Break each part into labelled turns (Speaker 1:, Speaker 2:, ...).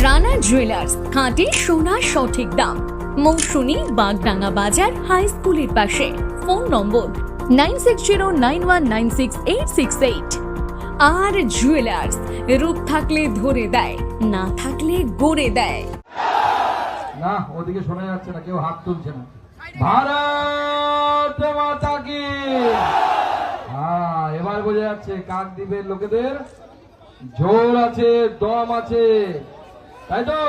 Speaker 1: Rana jewellers খাঁটি সোনা সঠিক দাম। মৌসুমী বাগডাঙ্গা বাজার হাই স্কুলের পাশে। Phone number nine six zero nine one nine six eight six eight R jewellers রূপ থাকলে ধরে দেয়, না থাকলে গড়ে দেয়।
Speaker 2: না, ওদিকে শোনা যাচ্ছে না, কেউ হাত তুলছে না। ভারত মাতা কি? হ্যাঁ এবার বোঝা যাচ্ছে, কাক দ্বীপের লোকেদের জোর আছে, দম আছে। তাই তো?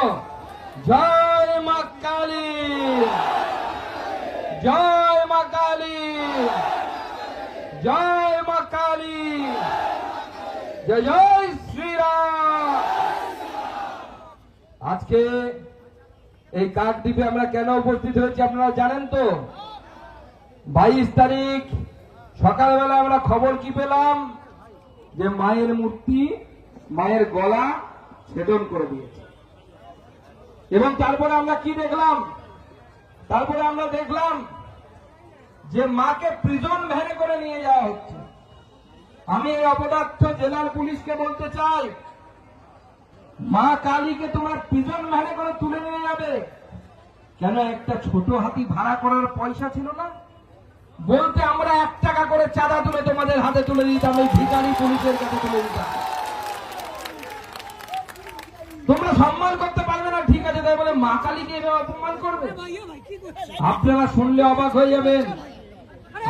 Speaker 2: জয় মা কালী। জয় মা কালী। জয় মা কালী। জয় জয় শ্রীরাম। আজকে এই কাকদ্বীপে আমরা কেন উপস্থিত হয়েছি আপনারা জানেন তো? বাইশ তারিখ সকালবেলা আমরা খবর কি পেলাম? যে মায়ের মূর্তি, মায়ের গলা ছেদন করে দিয়েছে। এবং তারপরে আমরা কি দেখলাম? তারপরে আমরা দেখলাম যে মাকে প্রিজন ভ্যানে করে নিয়ে যাওয়া হচ্ছে। আমি এই অপদার্থ জেলার পুলিশকে বলতে চাই, মা কালীকে তোমার পিজন ভ্যানে করে তুলে নিয়ে যাবে। কেন একটা ছোট হাতি ভাড়া করার পয়সা ছিল না? বলতে আমরা এক টাকা করে চাঁদা তুলে তোমাদের হাতে তুলে দিতাম, এই ভিকারি পুলিশের কাছে তুলে দিতাম। তোমরা সম্মান করতে তাই বলে মা কালীকে অপমান করবে? আপনারা শুনলে অবাক হয়ে যাবেন।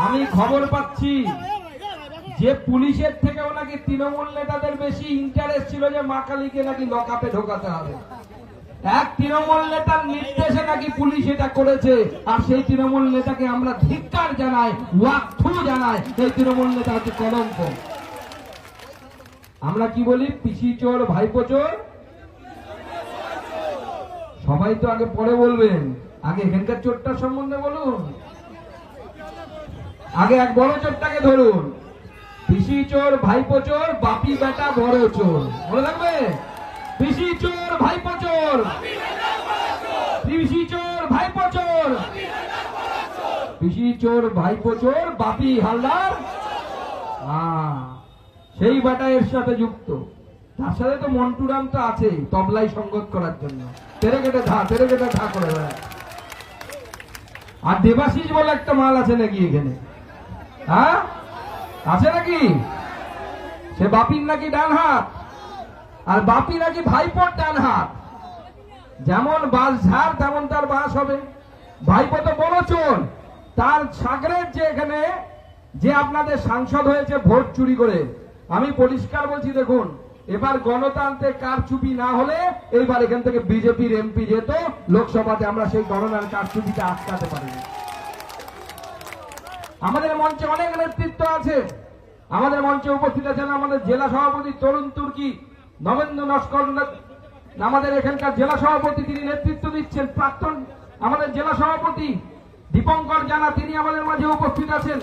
Speaker 2: আমি খবর পাচ্ছি যে পুলিশের থেকেও নাকি তৃণমূল নেতাদের বেশি ইন্টারেস্ট ছিল যে মা কালীকে নাকি লকআপে ঢোকাতে হবে। এক তৃণমূল নেতার নির্দেশে নাকি পুলিশ এটা করেছে, আর সেই তৃণমূল নেতাকে আমরা ধিক্কার জানাই ওয়াক্থু জানাই সেই তৃণমূল নেতা হচ্ছে কলঙ্ক। আমরা কি বলি? পিসি চোর, ভাইপো চোর? সবাই তো আগে পরে বলবেন। আগে এখানকার চোরটার সম্বন্ধে বলুন। আগে এক বড় চোরটাকে ধরুন। পিসি চোর, ভাইপো চোর, বাপি বেটা, বড় চোর। মনে থাকবে? পিসি চোর, ভাইপো চোর। পিসি চোর, ভাইপো চোর। পিসি চোর, ভাইপো চোর, বাপি হালদার। সেই বেটা এর সাথে যুক্ত। তার সাথে তো মন্টুরাম তো আছে তবলাই সঙ্গত করার জন্য। তেরে কেটে ধা তেরে কেটে ধা করে বেড়ায়। আর দেবাশিস বলে একটা মাল আছে নাকি এখানে? হ্যাঁ? আছে নাকি? সে বাপির নাকি ডান হাত? আর বাপি নাকি ভাইপোর ডান হাত? যেমন বাস ঝাড়, তেমন তার বাস হবে। ভাইপো তো বড় চোর। তার সাগরের যে এখানে যে আপনাদের সাংসদ হয়েছে ভোট চুরি করে, আমি পরিষ্কার বলছি দেখুন এবার গণতান্ত্রিক কারচুপি না হলে এইবার এখান থেকে বিজেপির এমপি যেত লোকসভাতে আমরা সেই গণনার কারচুপিটা আটকাতে পারিনি। আমাদের মঞ্চে অনেক নেতৃত্ব আছে। আমাদের মঞ্চে উপস্থিত আছেন আমাদের জেলা সভাপতি তরুণ তুর্কি, নবেন্দ্র নস্কর আমাদের এখানকার জেলা সভাপতি তিনি নেতৃত্ব দিচ্ছেন, প্রাক্তন আমাদের জেলা সভাপতি দীপঙ্কর জানা তিনি আমাদের মাঝে উপস্থিত আছেন।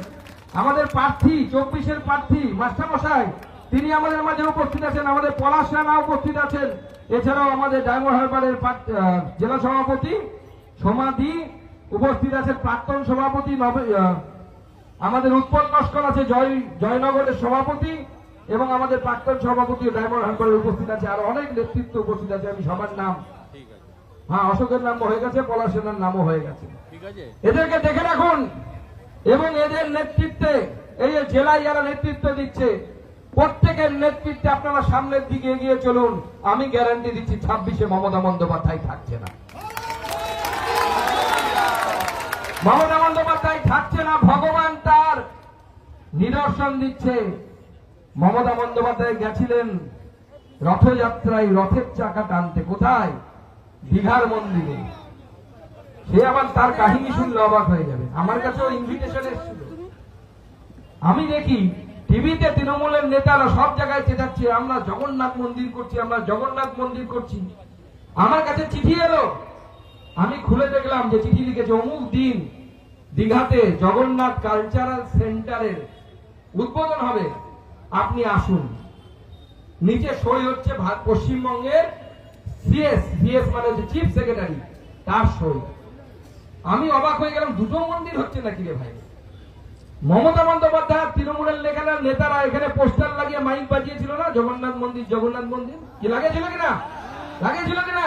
Speaker 2: আমাদের প্রার্থী, চব্বিশের প্রার্থী মাস্টারমশাই তিনি আমাদের মাঝে উপস্থিত আছেন আমাদের পলাশ রানা উপস্থিত আছেন। এছাড়াও আমাদের ডায়মন্ড হারবারের জেলা সভাপতি সমাধি উপস্থিত আছেন প্রাক্তন সভাপতি আমাদের উৎপল নস্কর আছে জয় জয়নগরের সভাপতি এবং আমাদের প্রাক্তন সভাপতি ডায়মন্ড হারবারের উপস্থিত আছে আর অনেক নেতৃত্ব উপস্থিত আছে আমি সবার নাম। হ্যাঁ অশোকের নাম হয়ে গেছে পলাশ সেনার নামও হয়ে গেছে। এদেরকে দেখে রাখুন এবং এদের নেতৃত্বে এই যে জেলায় যারা নেতৃত্ব দিচ্ছে প্রত্যেকের নেতৃত্বে আপনারা সামনের দিকে এগিয়ে চলুন। আমি গ্যারান্টি দিচ্ছি, ছাব্বিশে মমতা বন্দ্যোপাধ্যায় থাকছে না। মমতা বন্দ্যোপাধ্যায় থাকছে না, ভগবান তার নিদর্শন দিচ্ছে। মমতা বন্দ্যোপাধ্যায় গেছিলেন রথযাত্রায়, রথের চাকা টানতে। কোথায়? দীঘার মন্দিরে। সে আবার তার কাহিনী শুনলে অবাক হয়ে যাবে। আমার কাছেও ইনভিটেশন এসেছিল। আমি দেখি টিভিতে তৃণমূলের নেতারা সব জায়গায় চেঁচাচ্ছে, আমরা জগন্নাথ মন্দির করছি, আমরা জগন্নাথ মন্দির করছি। আমার কাছে চিঠি এলো। আমি খুলে দেখলাম যে চিঠি লিখেছে, অমুক দিন দীঘাতে জগন্নাথ কালচারাল সেন্টারের উদ্বোধন হবে। আপনি আসুন। নিচে সই হচ্ছে পশ্চিমবঙ্গের সিএস সিএস মানে হচ্ছে চিফ সেক্রেটারি, তার সই। আমি অবাক হয়ে গেলাম, দুটো মন্দির হচ্ছে নাকি রে ভাই? মমতা বন্দ্যোপাধ্যায় তৃণমূলের লেখানার নেতারা এখানে পোস্টার লাগিয়ে মাইক বাজিয়েছিল না? জগন্নাথ মন্দির জগন্নাথ মন্দির? কি, লাগিয়েছিল কিনা? লাগিয়েছিল কিনা?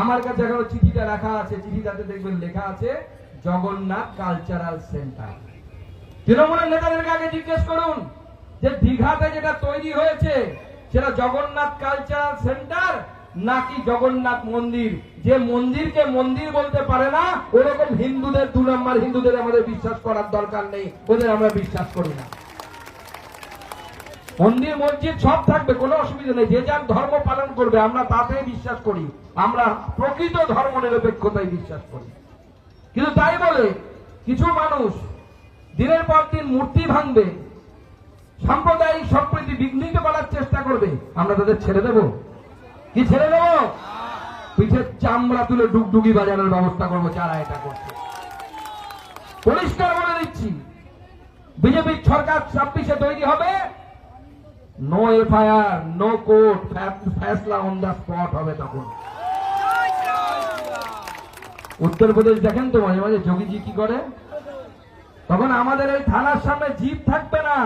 Speaker 2: আমার কাছে এখনও চিঠিটা রাখা আছে। চিঠিটাতে দেখবেন লেখা আছে, জগন্নাথ কালচারাল সেন্টার। তৃণমূলের নেতাদেরকে আগে জিজ্ঞেস করুন যে দীঘাতে যেটা তৈরি হয়েছে, সেটা জগন্নাথ কালচারাল সেন্টার নাকি জগন্নাথ মন্দির? যে মন্দিরকে মন্দির বলতে পারে না, ওরকম হিন্দুদের দু নম্বর হিন্দুদের আমাদের বিশ্বাস করার দরকার নেই, ওদের আমরা বিশ্বাস করি না। মন্দির, মসজিদ সব থাকবে, কোনো অসুবিধা নেই, যে যার ধর্ম পালন করবে, আমরা তাতে বিশ্বাস করি। আমরা প্রকৃত ধর্ম নিরপেক্ষতায় বিশ্বাস করি। কিন্তু তাই বলে, কিছু মানুষ দিনের পর দিন মূর্তি ভাঙবে, সাম্প্রদায়িক সম্প্রীতি বিঘ্নিত করার চেষ্টা করবে, আমরা তাদের ছেড়ে দেব। কি ছেড়ে দেব? পিঠের চামড়া তুলে ডুগডুগি বাজানোর ব্যবস্থা করব, যারা এটা করছে। পরিষ্কার বলে দিচ্ছি, বিজেপির সরকার ছাব্বিশে তৈরি হবে। নো এফআইআর নো কোর্ট ফ্যাসলা অন দ্য স্পট হবে তখন। উত্তরপ্রদেশ দেখেন তো, মাঝে মাঝে যোগীজি কি করে? তখন আমাদের এই থানার সামনে জিপ থাকবে না।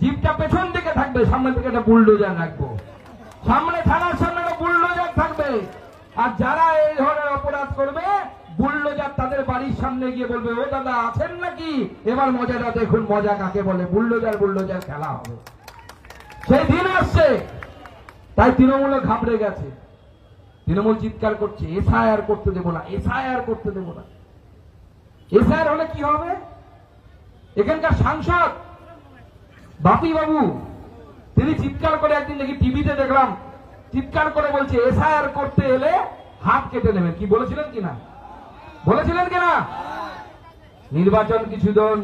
Speaker 2: জিপটা পেছন দিকে থাকবে, সামনে থেকে একটা বুলডোজার রাখব। সামনে থানার সামনে বুলডোজার থাকবে। আর যারা এই ধরনের অপরাধ করবে বুলডোজার তাদের বাড়ির সামনে গিয়ে বলবে, ও দাদা, আছেন নাকি? এবার মজাটা দেখুন মজা কাকে বলে বুলডোজার বুলডোজার খেলা হবে। সেই দিন আসছে। তাই তৃণমূলে ঘাবড়ে গেছে। তৃণমূল চিৎকার করছে, এসআইআর করতে দেবো না, এসআইআর করতে দেবো না। এসআইআর হলে কি হবে? এখানকার সাংসদ বাপি বাবু তিনি চিৎকার করে একদিন দেখি টিভিতে দেখলাম, চিৎকার করে বলছে, এসআইআর করতে এলে হাত কেটে নেবেন কি বলেছিলেন কিনা বলেছিলেন কিনা নির্বাচন কিছুদিন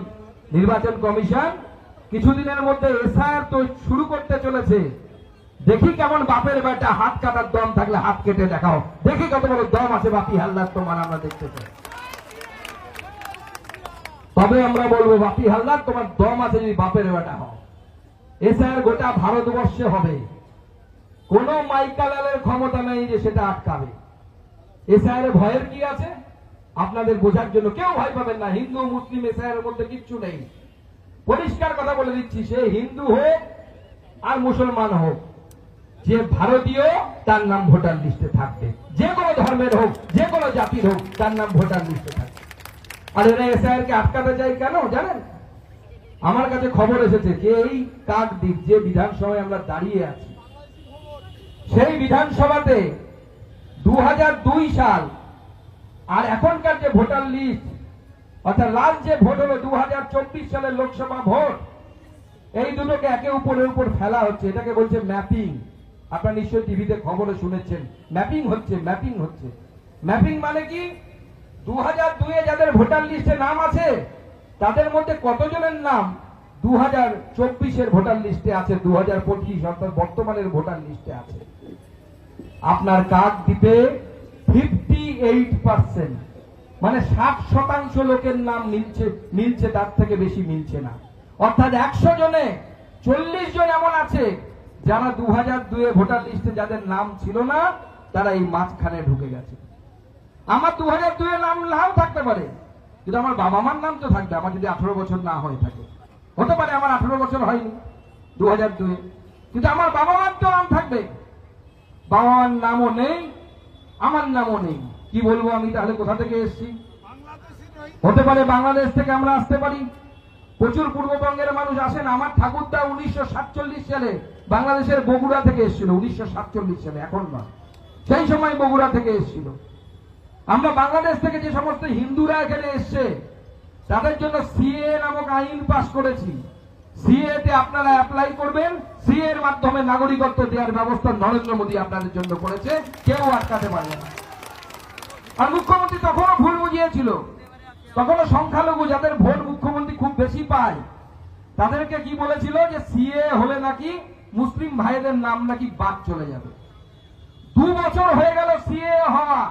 Speaker 2: নির্বাচন কমিশন কিছুদিনের মধ্যে এসআইআর তো শুরু করতে চলেছে। দেখি কেমন বাপের বেটা হাত কাটার দম থাকলে হাত কেটে দেখাও। দেখি কত বড় দম আছে বাপি হাল্লার তোমার, আমরা দেখতে চাই। তবে আমরা বলব, বাপি হালদার, তোমার দম আছে যদি বাপের বেটা হও। এসআইআর গোটা ভারতবর্ষে হবে। কোন মাইকালালের ক্ষমতা নেই যে সেটা আটকাবে। এসআইআর ভয়ের কি আছে? আপনাদের বোঝার জন্য কেউ ভয় পাবেন না। হিন্দু, মুসলিম এসআইআর মধ্যে কিচ্ছু নেই। পরিষ্কার কথা বলে দিচ্ছি, সে হিন্দু হোক আর মুসলমান হোক, যে ভারতীয়, তার নাম ভোটার লিস্টে থাকবে। যে কোনো ধর্মের হোক, যে কোনো জাতির হোক, তার নাম ভোটার লিস্টে থাকবে। আর এরা এসআইআর কে আটকাতে চাই কেন, জানেন? আমার কাছে খবর এসেছে যে এই কাকদ্বীপ যে বিধানসভায় আমরা দাঁড়িয়ে আছি। সেই বিধানসভাতে দু হাজার দুই সাল আর এখনকার যে ভোটার লিস্ট, অর্থাৎ লাস্ট যে ভোট হলো দু সালের লোকসভা ভোট, এই দুটোকে একে উপরের উপর ফেলা হচ্ছে। এটাকে বলছে ম্যাপিং। আপনারা নিশ্চয়ই টিভিতে খবরে শুনেছেন। ম্যাপিং হচ্ছে ম্যাপিং হচ্ছে। ম্যাপিং মানে কি? দু হাজার দুয়ে যাদের ভোটার লিস্টে নাম আছে তাদের মধ্যে কতজনের নাম দু হাজার চব্বিশের ভোটার লিস্টে আছে দু হাজার পঁচিশ, অর্থাৎ বর্তমানের ভোটার লিস্টে আছে। আপনার কাক দ্বীপে ফিফটি এইট পার্সেন্ট। মানে ষাট শতাংশ লোকের নাম মিলছে মিলছে, তার থেকে বেশি মিলছে না। অর্থাৎ একশো জনে, চল্লিশ জন এমন আছে, যারা দু হাজার দুয়ে ভোটার লিস্টে যাদের নাম ছিল না, তারা এই মাঝখানে ঢুকে গেছে। আমার দু হাজার দুয়ে নাম নাও থাকতে পারে। কিন্তু আমার বাবা মার নাম তো থাকবে, আমার যদি আঠারো বছর না হয়ে থাকে। হতে পারে আমার আঠারো বছর হয়নি দু হাজার দুয়ে। কিন্তু আমার বাবা মার তো নাম থাকবে। বাবা মার নামও নেই, আমার নামও নেই। কি বলব আমি তাহলে কোথা থেকে এসেছি? হতে পারে বাংলাদেশ থেকে আমরা আসতে পারি। প্রচুর পূর্ববঙ্গের মানুষ আসেন। আমার ঠাকুরদা উনিশশো সাতচল্লিশ সালে বাংলাদেশের বগুড়া থেকে এসেছিল, উনিশশো সাতচল্লিশ সালে, এখন নয়। সেই সময় বগুড়া থেকে এসেছিল। আমরা বাংলাদেশ থেকে যে সমস্ত হিন্দুরা এখানে এসছে, তাদের জন্য সিএ নামক আইন পাশ করেছি। সিএ তে আপনারা অ্যাপ্লাই করবেন। সিএ এর মাধ্যমে নাগরিকত্ব দেওয়ার ব্যবস্থা নরেন্দ্র মোদী আপনাদের জন্য করেছে। কেউ আটকাতে পারবে না। আর মুখ্যমন্ত্রী তখনও ভুল বুঝিয়েছিল। তখনও সংখ্যালঘু যাদের ভোট মুখ্যমন্ত্রী খুব বেশি পায়, তাদেরকে কি বলেছিল যে সিএ হলে নাকি মুসলিম ভাইদের নাম নাকি বাদ চলে যাবে। দু বছর হয়ে গেল সিএ হওয়া।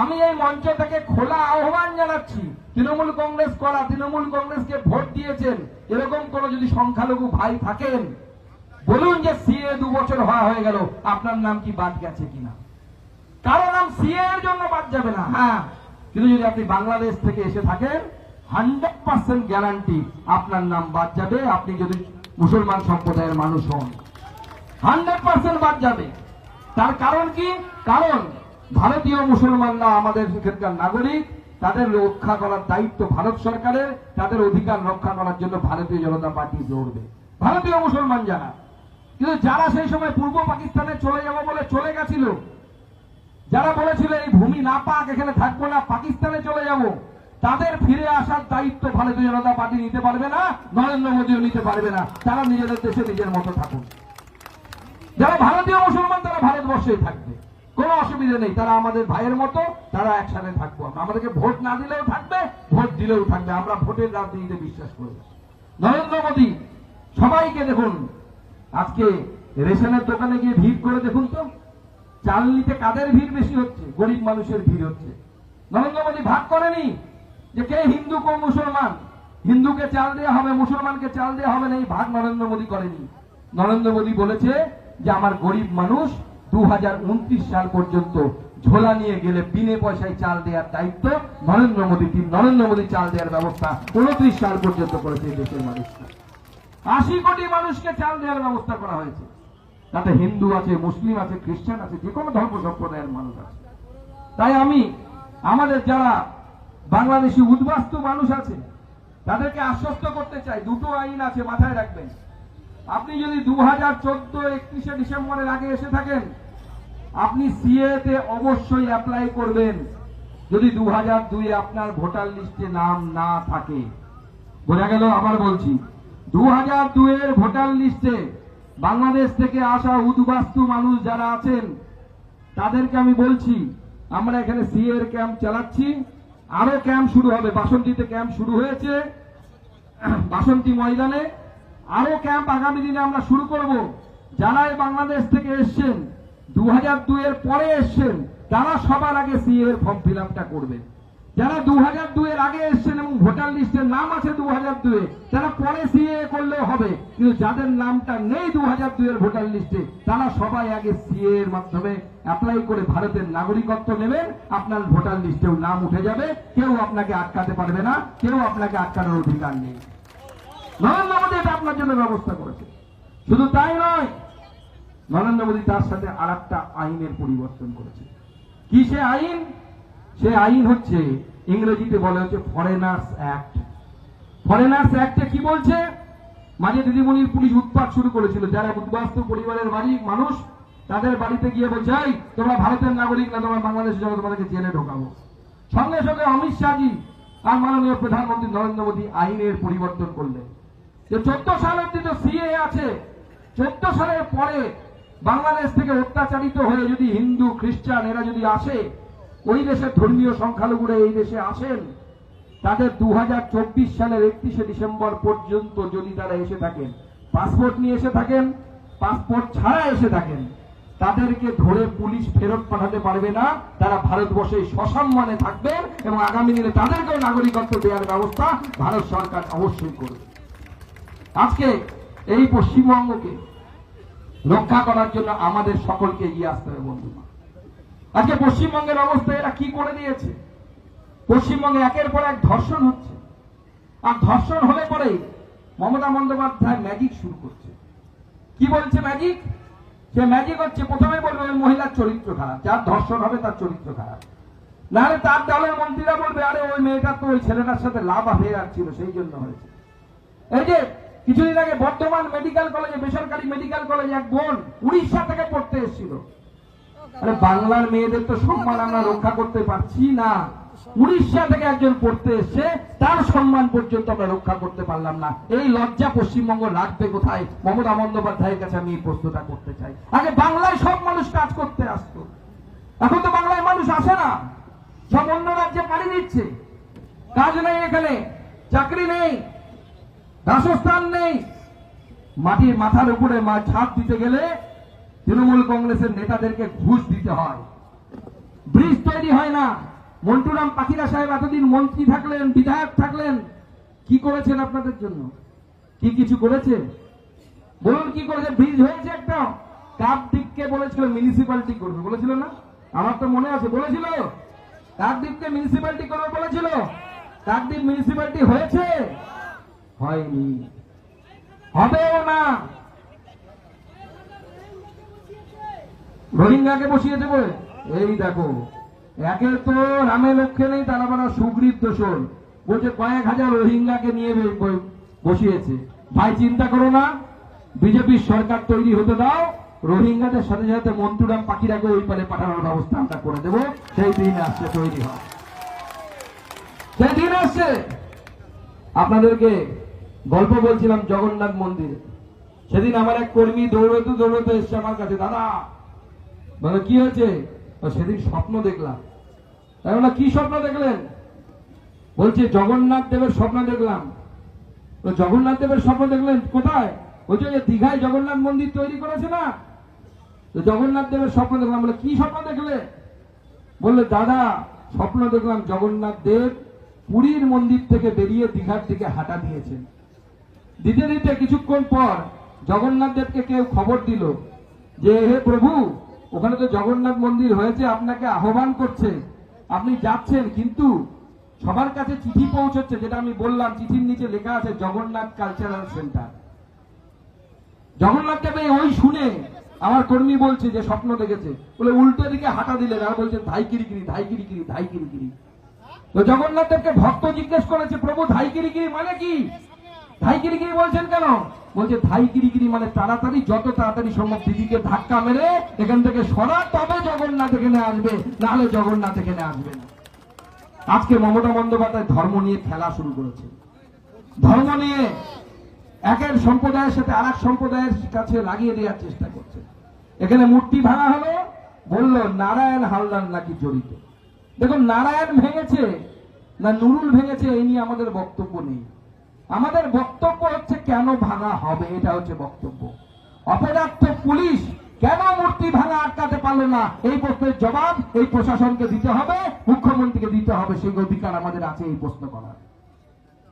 Speaker 2: আমি এই মঞ্চ থেকে খোলা আহ্বান জানাচ্ছি। তৃণমূল কংগ্রেস করা তৃণমূল কংগ্রেসকে ভোট দিয়েছেন এরকম কোন যদি সংখ্যালঘু ভাই থাকেন বলুন যে সিএ দু বছর হওয়া হয়ে গেল আপনার নাম কি বাদ গেছে কিনা? কারও নাম সিএ এর জন্য বাদ যাবে না। হ্যাঁ। কিন্তু যদি আপনি বাংলাদেশ থেকে এসে থাকেন হান্ড্রেড পার্সেন্ট গ্যারান্টি আপনার নাম বাদ যাবে আপনি যদি মুসলমান সম্প্রদায়ের মানুষ হন। হান্ড্রেড পার্সেন্ট বাদ যাবে। তার কারণ কি? কারণ ভারতীয় মুসলমানরা আমাদের সেখানকার নাগরিক, তাদের রক্ষা করার দায়িত্ব ভারত সরকারের, তাদের অধিকার রক্ষা করার জন্য ভারতীয় জনতা পার্টি লড়বে ভারতীয় মুসলমান যারা, কিন্তু যারা সেই সময় পূর্ব পাকিস্তানে চলে যাব বলে চলে গেছিল, যারা বলেছিল এই ভূমি না পাক, এখানে থাকব না, পাকিস্তানে চলে যাব, তাদের ফিরে আসার দায়িত্ব ভারতীয় জনতা পার্টি নিতে পারবে না, নরেন্দ্র মোদীও নিতে পারবে না, তারা নিজেদের দেশে নিজের মতো থাকুন যারা ভারতীয় মুসলমান, তারা ভারতবর্ষেই থাকবে। কোনো অসুবিধা নেই। তারা আমাদের ভাইয়ের মতো, তারা একসাথে থাকব আমরা। আমাদেরকে ভোট না দিলেও থাকবে, ভোট দিলেও থাকবে। আমরা ভোটের রাজনীতিতে বিশ্বাস করি নরেন্দ্র মোদী, সবাইকে দেখুন। আজকে রেশনের দোকানে গিয়ে ভিড় করে দেখুন তো। চাল নিতে কাদের ভিড় বেশি হচ্ছে? গরিব মানুষের ভিড় হচ্ছে। নরেন্দ্র মোদী ভাগ করেনি যে কে হিন্দু, কো মুসলমান। হিন্দুকে চাল দেওয়া হবে, মুসলমানকে চাল দেওয়া হবে না, এই ভাগ নরেন্দ্র মোদী করেনি। নরেন্দ্র মোদী বলেছে যে, আমার গরিব মানুষ সাল পর্যন্ত ঝোলা নিয়ে গেলে বিনে পয়সায় চাল দেওয়ার দায়িত্ব নরেন্দ্র মোদী। নরেন্দ্র মোদী চাল দেওয়ার ব্যবস্থা উনত্রিশ সাল পর্যন্ত করেছে দেশের মানুষরা। আশি কোটি মানুষকে চাল দেওয়ার ব্যবস্থা করা হয়েছে। তাতে হিন্দু আছে, মুসলিম আছে, খ্রিস্টান আছে, যে কোনো ধর্ম সম্প্রদায়ের মানুষ আছে। তাই আমি, আমাদের যারা বাংলাদেশি উদ্বাস্তু মানুষ আছে, তাদেরকে আশ্বস্ত করতে চাই, দুটো আইন আছে মাথায় রাখবেন। আপনি যদি দু হাজার চোদ্দ একত্রিশে ডিসেম্বরের আগে এসে থাকেন আপনি সিএ তে অবশ্যই অ্যাপ্লাই করবেন। যদি দু হাজার দুই আপনার ভোটার লিস্টে নাম না থাকে। বোঝা গেল আবার বলছি। দু হাজার দুয়ের ভোটার লিস্টে বাংলাদেশ থেকে আসা উদ্বাস্তু মানুষ যারা আছেন, তাদেরকে আমি বলছি, আমরা এখানে সি এর ক্যাম্প চালাচ্ছি। আরও ক্যাম্প শুরু হবে। বাসন্তীতে ক্যাম্প শুরু হয়েছে। বাসন্তী ময়দানে। আরও ক্যাম্প আগামী দিনে আমরা শুরু করব। যারাই বাংলাদেশ থেকে এসছেন দু হাজার পরে এসছেন তারা সবার আগে সি এর ফর্ম ফিল করবেন যারা দু হাজার আগে এসছেন এবং ভোটার লিস্টের নাম আছে দু হাজার দুয়ে তারা পরে সিএ হবে। কিন্তু যাদের নামটা নেই দু হাজার ভোটার লিস্টে, তারা সবাই আগে সিএ এর মাধ্যমে অ্যাপ্লাই করে ভারতের নাগরিকত্ব নেবেন। আপনার ভোটার লিস্টেও নাম উঠে যাবে। কেউ আপনাকে আটকাতে পারবে না, কেউ আপনাকে আটকানোর অধিকার নেই। নরেন্দ্র মোদী এটা আপনার জন্য ব্যবস্থা করেছে। শুধু তাই নয় নরেন্দ্র মোদী তার সাথে আর একটা আইনের পরিবর্তন করেছে। কি সে আইন? সে আইন হচ্ছে, ইংরেজিতে বলে হচ্ছে ফরেনার্স অ্যাক্ট ফরেনার্স অ্যাক্টে কি বলছে? মাঝে দিদিমণির পুলিশ উৎপাত শুরু করেছিল। যারা উদ্বাস্তু পরিবারের বাড়ি মানুষ, তাদের বাড়িতে গিয়ে বলছে তোমরা ভারতের নাগরিক না, তোমরা বাংলাদেশের জন্য তোমাদেরকে জেলে ঢোকাবো। সঙ্গে সঙ্গে অমিত শাহজি আর মাননীয় প্রধানমন্ত্রী নরেন্দ্র মোদী আইনের পরিবর্তন করলেন। যে চোদ্দ সাল অব্দি তো সিএ আছে, চোদ্দ সালের পরে বাংলাদেশ থেকে অত্যাচারিত হয়ে যদি হিন্দু, খ্রিস্টান এরা যদি আসে, ওই দেশের ধর্মীয় সংখ্যালঘুরা এই দেশে আসেন, তাদের দু হাজার চব্বিশ সালের একত্রিশে ডিসেম্বর পর্যন্ত যদি তারা এসে থাকেন, পাসপোর্ট নিয়ে এসে থাকেন, পাসপোর্ট ছাড়া এসে থাকেন, তাদেরকে ধরে পুলিশ ফেরত পাঠাতে পারবে না, তারা ভারতবর্ষে সসম্মানে থাকবেন এবং আগামী দিনে তাদেরকেও নাগরিকত্ব দেওয়ার ব্যবস্থা ভারত সরকার অবশ্যই করবে। আজকে এই পশ্চিমবঙ্গকে রক্ষা করার জন্য আমাদের সকলকে এগিয়ে আসতে হবে বন্ধুরা আজকে পশ্চিমবঙ্গের অবস্থা এরা কি করে দিয়েছে? পশ্চিমবঙ্গে একের পর এক ধর্ষণ হচ্ছে। আর ধর্ষণ হলে পরেই মমতা বন্দ্যোপাধ্যায় ম্যাজিক শুরু করছে। কি বলছে ম্যাজিক সে ম্যাজিক হচ্ছে, প্রথমে বলবে ওই মহিলার চরিত্র খারাপ, যার ধর্ষণ হবে তার চরিত্র খারাপ। নাহলে তার দলের মন্ত্রীরা বলবে, আরে ওই মেয়েটার তো ওই ছেলেটার সাথে লাভ হয়ে যাচ্ছিল সেই জন্য হয়েছে। এই যে কিছুদিন আগে বর্ধমান মেডিকেল কলেজে, বেসরকারি মেডিকেল কলেজে এক বোন উড়িষ্যা থেকে পড়তে এসেছিল। আরে বাংলার মেয়েদের তো সম্মান আমরা রক্ষা করতে পারছি না। উড়িষ্যা থেকে একজন পড়তে এসছে, তার সম্মান পর্যন্ত আমরা রক্ষা করতে পারলাম না। এই লজ্জা পশ্চিমবঙ্গ রাখবে কোথায়? মমতা বন্দ্যোপাধ্যায়ের কাছে আমি এই প্রশ্নটা করতে চাই। আগে বাংলায় সব মানুষ কাজ করতে আসতো। এখন তো বাংলায় মানুষ আসে না। সব অন্য রাজ্যে পাড়ি দিচ্ছে। কাজ নেই এখানে, চাকরি নেই। বাসস্থান নেই। মাটির মাথার উপরে ছাদ দিতে গেলে তৃণমূল কংগ্রেসের নেতাদেরকে ঘুষ দিতে হয়। ব্রিজ তৈরি হয় না। মন্টুরাম পাখিরা সাহেব এতদিন মন্ত্রী থাকলেন, বিধায়ক থাকলেন, কি করেছেন আপনাদের জন্য? কি কিছু করেছে? বলুন কি করেছে? ব্রিজ হয়েছে একটা। কাকদ্বীপকে বলেছিল মিউনিসিপ্যালিটি করবে। বলেছিল না? আমার তো মনে আছে, বলেছিল। কাকদ্বীপকে মিউনিসিপ্যালিটি করবে বলেছিল। কাকদ্বীপ মিউনিসিপ্যালিটি হয়েছে। হয়নি। হবেও না। রোহিঙ্গাকে বসিয়েছে বলে এই দেখো একে তো রামে লক্ষ্যে নেই, তারা আবার সুগ্রীব দোষর। বলছে কয়েক হাজার রোহিঙ্গাকে নিয়ে বসিয়েছে। ভাই, চিন্তা করো না। বিজেপির সরকার তৈরি হতে দাও। রোহিঙ্গাদের সাথে সাথে মন্টুরাম পাখিরাকে ওই পারে পাঠানোর ব্যবস্থা আমরা করে দেবো। সেই দিন আসছে, তৈরি হয়। সেই দিন আসছে। আপনাদেরকে গল্প বলছিলাম জগন্নাথ মন্দিরে। সেদিন আমার এক কর্মী দৌড়তে দৌড়তে এসছে আমার কাছে, দাদা বলে কি হয়েছে? সেদিন স্বপ্ন দেখলাম। তাই বলে, কি স্বপ্ন দেখলেন? বলছে, জগন্নাথ দেবের স্বপ্ন দেখলাম। তো জগন্নাথ দেবের স্বপ্ন দেখলেন কোথায়? বলছে যে দীঘায় জগন্নাথ মন্দির তৈরি করেছে না? তো জগন্নাথ দেবের স্বপ্ন দেখলাম। বলে, কি স্বপ্ন দেখলে? বললে, দাদা, স্বপ্ন দেখলাম জগন্নাথ দেব পুরীর মন্দির থেকে বেরিয়ে দীঘার দিকে হাঁটা দিয়েছেন। দিতে দিতে কিছুক্ষণ পর জগন্নাথ দেবকে কেউ খবর দিল যে, হে প্রভু, ওখানে তো জগন্নাথ মন্দির হয়েছে, আপনাকে আহ্বান করছে। আপনি যাচ্ছেন, কিন্তু সবার কাছে চিঠি পৌঁছচ্ছে, যেটা আমি বললাম, চিঠির নিচে লেখা আছে জগন্নাথ কালচারাল সেন্টার। জগন্নাথ দেব ওই শুনে আমার কর্মী বলছে যে, স্বপ্ন দেখেছে। বলে উল্টো দিকে হাঁটা দিলেন, আর বলছে, ধাই কিরিকিরি ধাই কিরিকিরি ধাই কিরিকিরি তো জগন্নাথ দেবকে ভক্ত জিজ্ঞেস করেছে, প্রভু, ধাই কিরিকিরি মানে কি? ধাই কিরিকিরি বলছেন কেন? বলছে ধাইকিরিগিরি মানে তাড়াতাড়ি, যত তাড়াতাড়ি সম্ভব দিদিকে ধাক্কা মেরে এখান থেকে সরা, তবে জগন্নাথ এখানে আসবে, নাহলে জগন্নাথ এখানে আসবে না। আজকে মমতা বন্দ্যোপাধ্যায় ধর্ম নিয়ে খেলা শুরু করেছে। ধর্ম নিয়ে একের সম্প্রদায়ের সাথে আর সম্প্রদায়ের কাছে লাগিয়ে দেওয়ার চেষ্টা করছে। এখানে মূর্তি ভাঙা হলো, বলল, নারায়ণ হালদার নাকি জড়িত? দেখুন, নারায়ণ ভেঙেছে না নুরুল ভেঙেছে, এই নিয়ে আমাদের বক্তব্য নেই। আমাদের বক্তব্য হচ্ছে কেন ভাঙা হবে? এটা হচ্ছে বক্তব্য। অপদার্থ পুলিশ কেন মূর্তি ভাঙা আটকাতে পারল না? এই প্রশ্নের জবাব এই প্রশাসনকে দিতে হবে, মুখ্যমন্ত্রীকে দিতে হবে। সেই অধিকার আমাদের আছে এই প্রশ্ন করার।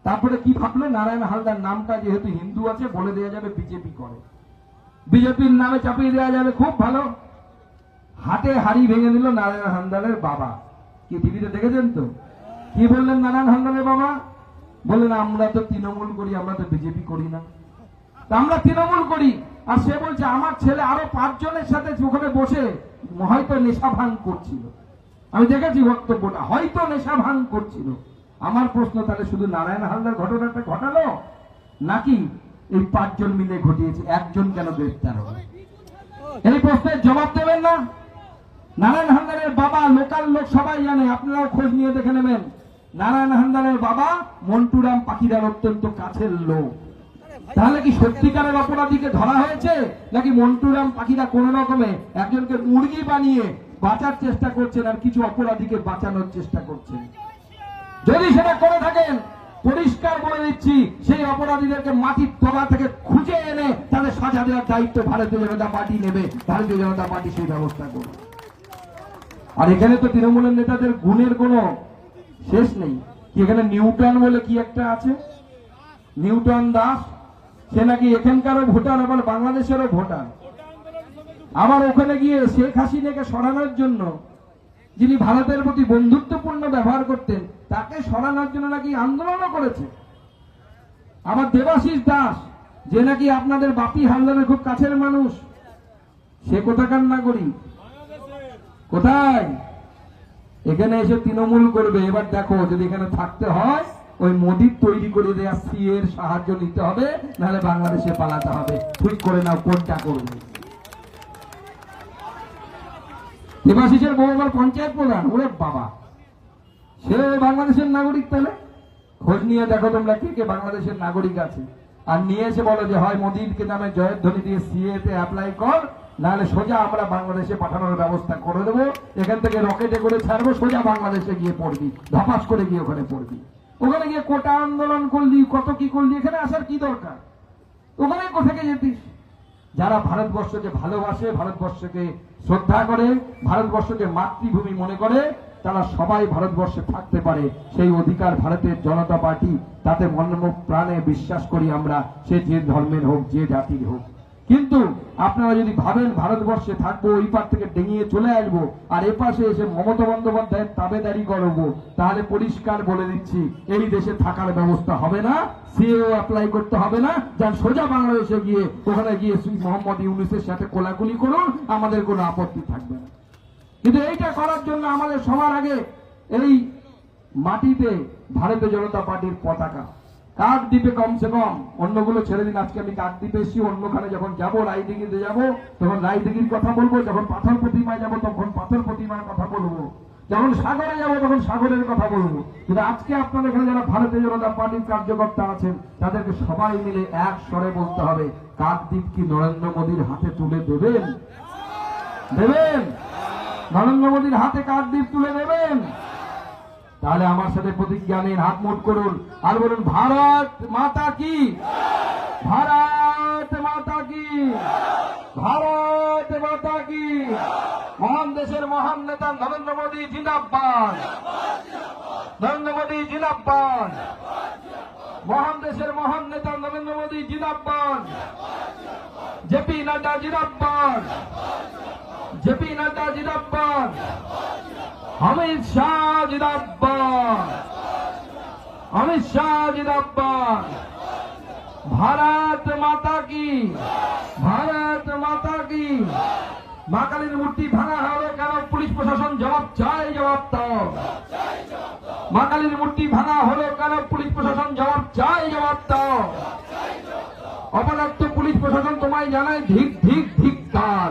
Speaker 2: তারপরে কি ভাবলো? নারায়ণ হালদার নামটা যেহেতু হিন্দু আছে, বলে দেওয়া যাবে বিজেপি করে। বিজেপির নামে চাপিয়ে দেওয়া যাবে, খুব ভালো। হাটে হাড়ি ভেঙে দিল নারায়ণ হালদারের বাবা। কি টিভিতে দেখেছেন তো? কি বললেন নারায়ণ হালদারের বাবা? বললেন আমরা তো তৃণমূল করি, আমরা তো বিজেপি করি না। আমরা তৃণমূল করি। আর সে বলছে, আমার ছেলে আরও পাঁচজনের সাথে ওখানে বসে হয়তো নেশা ভাঙ করছিল। আমি দেখেছি বক্তব্যটা, হয়তো নেশা ভাঙ করছিল। আমার প্রশ্ন, তাহলে শুধু নারায়ণ হালদার ঘটনাটা ঘটালো? নাকি এই পাঁচজন মিলে ঘটিয়েছে, একজন কেন গ্রেফতার হবে এই প্রশ্নের জবাব দেবেন না? নারায়ণ হালদারের বাবা, লোকাল লোক সবাই জানে, আপনারাও খোঁজ নিয়ে দেখে নেবেন। নারায়ণ হালদারের বাবা মন্টুরাম পাখিরার অত্যন্ত কাছের লোক। তাহলে কি সত্যিকারের অপরাধীকে ধরা হয়েছে? নাকি মন্টুরাম পাখিরা কোন রকমে একজনকে মুরগি বানিয়ে বাঁচার চেষ্টা করছেন আর কিছু অপরাধীকে বাঁচানোর চেষ্টা করছেন? যদি সেটা করে থাকেন পরিষ্কার বলে দিচ্ছি সেই অপরাধীদেরকে মাটির তলা থেকে খুঁজে এনে তাদের সাজা দেওয়ার দায়িত্ব ভারতীয় জনতা পার্টি নেবে। ভারতীয় জনতা পার্টি সেই ব্যবস্থা করবে। আর এখানে তো তৃণমূলের নেতাদের গুণের কোনো শেষ নেই। এখানে নিউটন বলে কি একটা আছে? নিউটন দাস, সে নাকি এখানকারও ভোটার, আবার বাংলাদেশেরও ভোটার। আবার ওখানে গিয়ে শেখ হাসিনাকে সরানোর জন্য যিনি ভারতের প্রতি বন্ধুত্বপূর্ণ ব্যবহার করতেন, তাকে সরানোর জন্য নাকি আন্দোলনও করেছে। আবার দেবাশিস দাস, যে নাকি আপনাদের বাপি হালদারের খুব কাছের মানুষ, সে কোথাকার নাগরিক? কোথায়? এখানে এসে তৃণমূল করবে। এবার দেখো, যদি এখানে থাকতে হয়, ওই মোদির তৈরি করে দেওয়া সি এর সাহায্য নিতে হবে, নাহলে বাংলাদেশে পালাতে হবে। ঠিক করে নাও, কোনটা করবে? দেবাশিসের বউ পঞ্চায়েত প্রধান, ওরে বাবা। সে বাংলাদেশের নাগরিক তাহলে? খোঁজ নিয়ে দেখো তোমরা কে কে বাংলাদেশের নাগরিক আছে। আর নিয়ে এসে বলো যে, হয় মোদিরকে নামে জয়ধ্বনি দিয়ে সিএ তে অ্যাপ্লাই কর নাহলে সোজা আমরা বাংলাদেশে পাঠানোর ব্যবস্থা করে দেবো। এখান থেকে রকেটে করে ছাড়বো, সোজা বাংলাদেশে গিয়ে পড়বি, ধপাস করে গিয়ে ওখানে পড়বি। ওখানে গিয়ে কোটা আন্দোলন করলি, কত কি করলি, এখানে আসার কি দরকার? ওখানে কোথাকে যেতিস? যারা ভারতবর্ষকে ভালোবাসে, ভারতবর্ষকে শ্রদ্ধা করে, ভারতবর্ষকে মাতৃভূমি মনে করে, তারা সবাই ভারতবর্ষে থাকতে পারে। সেই অধিকার ভারতের জনতা পার্টি, তাতে মন প্রাণে বিশ্বাস করি আমরা, সে যে ধর্মের হোক, যে জাতির হোক। কিন্তু আপনারা যদি ভাবেন ভারতবর্ষে থাকব, ওই পার থেকে ডেঙিয়ে চলে আসব, আর এ পাশে এসে মমতা বন্দ্যোপাধ্যায়ের তাবেদারি করব, তাহলে পরিষ্কার বলে দিচ্ছি, এই দেশে থাকার ব্যবস্থা হবে না, সিএও অ্যাপ্লাই করতে হবে না যার সোজা বাংলাদেশে গিয়ে, ওখানে গিয়ে মোহাম্মদ ইউনুসের সাথে কোলাকুলি করুন, আমাদের কোনো আপত্তি থাকবে না। কিন্তু এইটা করার জন্য আমাদের সবার আগে এই মাটিতে ভারতীয় জনতা পার্টির পতাকা। কাকদ্বীপে কমসে কম অন্যগুলো ছেড়ে দিন, আজকে আমি কাকদ্বীপে এসেছি, অন্যখানে যখন যাব, রায়দিঘিতে যাব, তখন রায়দিঘির কথা বলব, যখন পাথর প্রতিমায় যাব, তখন পাথর প্রতিমার কথা বলব। যখন সাগরে যাব, তখন সাগরের কথা বলব। কিন্তু আজকে আপনাদের এখানে যারা ভারতীয় জনতা পার্টির কার্যকর্তা আছেন, তাদেরকে সবাই মিলে এক স্বরে বলতে হবে কাকদ্বীপ কি নরেন্দ্র মোদীর হাতে তুলে দেবেন? দেবেন? নরেন্দ্র মোদীর হাতে কাকদ্বীপ তুলে দেবেন? তাহলে আমার সাথে প্রতিজ্ঞা নিন, হাত মুট করুন। আর বলুন, ভারত মাতা কি? ভারত মাতা কি? ভারত মাতা কি? মহান দেশের মহান নেতা নরেন্দ্র মোদী, জিন্দাবাদ। নরেন্দ্র মোদী, জিন্দাবাদ। মহান দেশের মহান নেতা নরেন্দ্র মোদী, জিন্দাবাদ। জেপি নাড্ডা, জিন্দাবাদ। জেপি নাড্ডা, জিন্দাবাদ। অমিত শাহ জিন্দাবাদ অমিত শাহ জিন্দাবাদ ভারত মাতা কি? ভারত মাতা কি? মা কালীর মূর্তি ভাঙা হলো কেন? পুলিশ প্রশাসন জবাব চাই, জবাব দাও। মা কালীর মূর্তি ভাঙা হলো কেন? পুলিশ প্রশাসন জবাব চাই, জবাব দাও। অপদার্থ পুলিশ প্রশাসন তোমায় জানায় ধিক ধিক ধিক্কার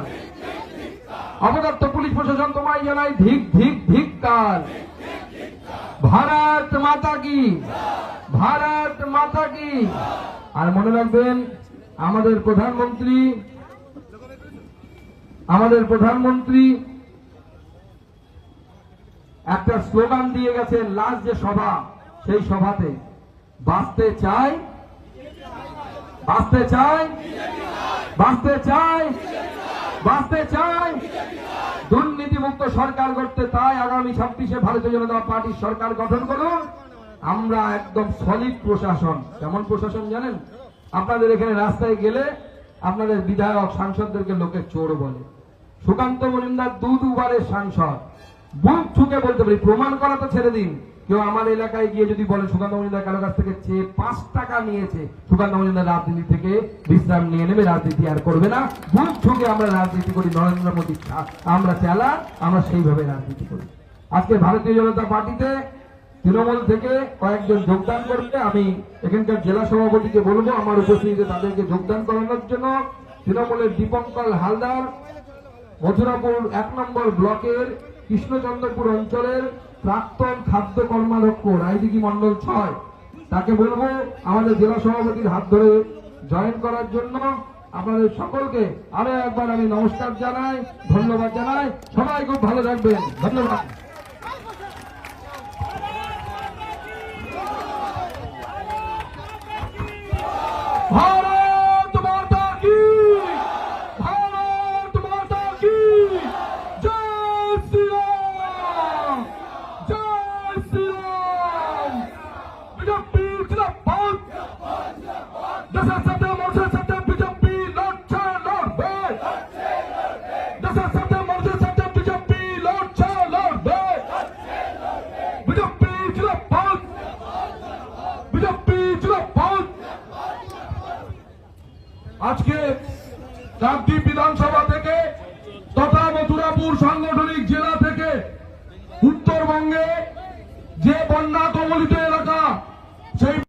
Speaker 2: অপদার্থ পুলিশ প্রশাসন তোমায় জানায়, ধিক ধিক ধিক ধিক্কার। ভারত মাতা কি? ভারত মাতা কি? আর মনে রাখবেন, আমাদের প্রধানমন্ত্রী আমাদের প্রধানমন্ত্রী একটা স্লোগান দিয়ে গেছেন লাস্ট যে সভা, সেই সভাতে, বাঁচতে চাই বাঁচতে চাই বাঁচতে চাই বাঁচতে চাই দুর্নীতিমুক্ত সরকার করতে তাই আগামী ছাব্বিশে ভারতীয় জনতা পার্টির সরকার গঠন করুন। আমরা একদম সলিড প্রশাসন। কেমন প্রশাসন জানেন? আপনাদের এখানে রাস্তায় গেলে আপনাদের বিধায়ক, সাংসদদেরকে লোকে চোর বলে। সুকান্ত মজুমদার দু দুবারের সাংসদ। বুক ঠুকে বলতে পারি, প্রমাণ করা তো ছেড়ে দিন। কেউ আমার এলাকায় গিয়ে যদি বলে, সুকান্ত মজুমদার কারও কাছ থেকে চেয়ে পাঁচ টাকা নিয়েছে, সুকান্ত মজুমদার রাজনীতি থেকে বিশ্রাম নিয়ে নেবে, রাজনীতি আর করবে না। বুক ঠুকে আমরা রাজনীতি করি, নরেন্দ্র মোদী আমরা চালা, আমরা সেইভাবে রাজনীতি করি। আজকে ভারতীয় জনতা পার্টিতে তৃণমূল থেকে কয়েকজন যোগদান করবে। আমি এখানকার জেলা সভাপতিকে বলব, আমার উপস্থিতিতে তাদেরকে যোগদান করানোর জন্য তৃণমূলের দীপঙ্কর হালদার, মথুরাপুর এক নম্বর ব্লকের কৃষ্ণচন্দ্রপুর অঞ্চলের প্রাক্তন খাদ্য কর্মাধ্যক্ষ, রায়দিঘি মন্ডল ছয়। তাকে বলব, আমাদের জেলা সভাপতির হাত ধরে জয়েন করার জন্য আপনাদের সকলকে আরও একবার আমি নমস্কার জানাই, ধন্যবাদ জানাই। সবাই খুব ভালো থাকবেন। ধন্যবাদ। ভারত